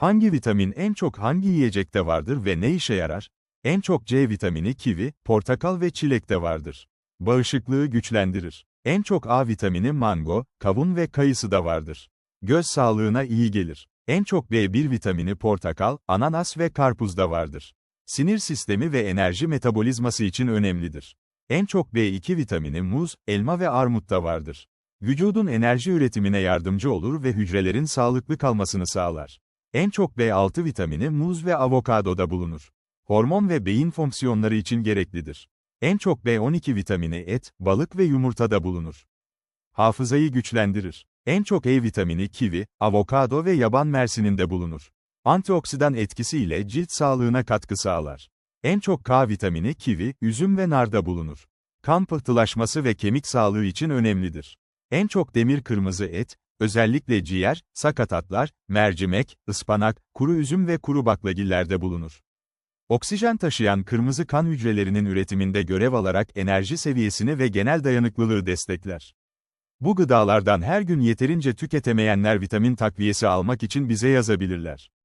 Hangi vitamin en çok hangi yiyecekte vardır ve ne işe yarar? En çok C vitamini kivi, portakal ve çilekte vardır. Bağışıklığı güçlendirir. En çok A vitamini mango, kavun ve kayısıda vardır. Göz sağlığına iyi gelir. En çok B1 vitamini portakal, ananas ve karpuzda vardır. Sinir sistemi ve enerji metabolizması için önemlidir. En çok B2 vitamini muz, elma ve armutta vardır. Vücudun enerji üretimine yardımcı olur ve hücrelerin sağlıklı kalmasını sağlar. En çok B6 vitamini muz ve avokadoda bulunur. Hormon ve beyin fonksiyonları için gereklidir. En çok B12 vitamini et, balık ve yumurtada bulunur. Hafızayı güçlendirir. En çok E vitamini kivi, avokado ve yaban mersininde bulunur. Antioksidan etkisiyle cilt sağlığına katkı sağlar. En çok K vitamini kivi, üzüm ve narda bulunur. Kan pıhtılaşması ve kemik sağlığı için önemlidir. En çok demir kırmızı et, özellikle ciğer, sakatatlar, mercimek, ıspanak, kuru üzüm ve kuru baklagillerde bulunur. Oksijen taşıyan kırmızı kan hücrelerinin üretiminde görev alarak enerji seviyesini ve genel dayanıklılığı destekler. Bu gıdalardan her gün yeterince tüketemeyenler vitamin takviyesi almak için bize yazabilirler.